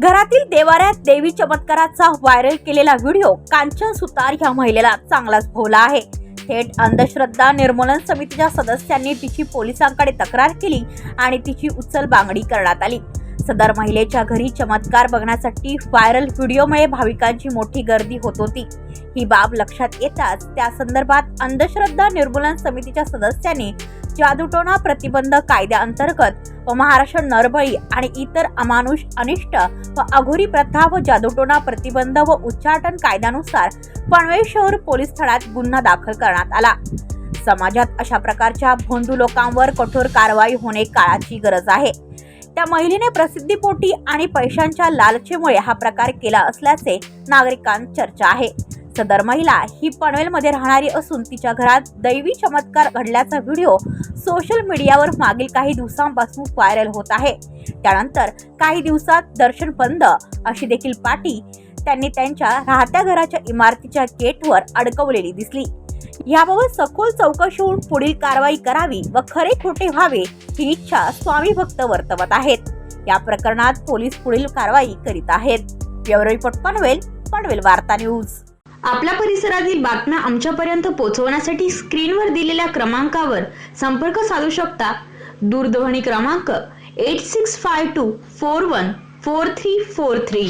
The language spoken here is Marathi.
घरातील देवाऱ्यात देवी चमत्काराचा व्हायरल केलेला व्हिडिओ कांचन सुतार ह्या महिलेला चांगलाच भोवला आहे. थेट अंधश्रद्धा निर्मूलन समितीच्या सदस्यांनी तिची पोलिसांकडे तक्रार केली आणि तिची उचल बांगडी करण्यात आली. सदर महिलेच्या घरी चमत्कार बघण्यासाठी व्हायरल व्हिडिओमुळे भाविकांची मोठी गर्दी होत होती. ही बाब लक्षात येताच त्या संदर्भात अंधश्रद्धा निर्मूलन समितीच्या सदस्यांनी जादूटोणा प्रतिबंध कायद्याअंतर्गत व महाराष्ट्र नरबळी आणि इतर अमानुष अनिष्ट व अघोरी प्रथा व जादूटोणा प्रतिबंध व उच्चाटन कायद्यानुसार पनवेल शहर पोलीस ठाण्यात गुन्हा दाखल करण्यात आला. समाजात अशा प्रकारच्या भोंदू लोकांवर कठोर कारवाई होणे काळाची गरज आहे. त्या महिलेने प्रसिद्धीपोटी आणि पैशांच्या लालचेमुळे हा प्रकार केला असल्याचे नागरिकांत चर्चा आहे. सदर महिला ही पनवेलमध्ये राहणारी असून तिच्या घरात दैवी चमत्कार घडल्याचा व्हिडिओ सोशल मीडियावर मागील काही दिवसांपासून व्हायरल होत आहे. त्यानंतर काही दिवसात दर्शन बंद अशी देखील पाटी त्यांनी त्यांच्या राहत्या घराच्या इमारतीच्या गेटवर अडकवलेली दिसली. याबाबत सखोल चौकशी होऊन पुढील कारवाई करावी व खरे खोटे व्हावे ही इच्छा स्वामी भक्त वर्तवत आहेत. या प्रकरणात पोलीस पुढील कारवाई करीत आहेत. ब्युरो रिपोर्ट पनवेल पनवेल वार्ता न्यूज. आपल्या परिसरातील बातम्या आमच्यापर्यंत पोहोचवण्यासाठी स्क्रीनवर दिलेल्या क्रमांकावर संपर्क साधू शकता. दूरध्वनी क्रमांक eight six five two four one four three four three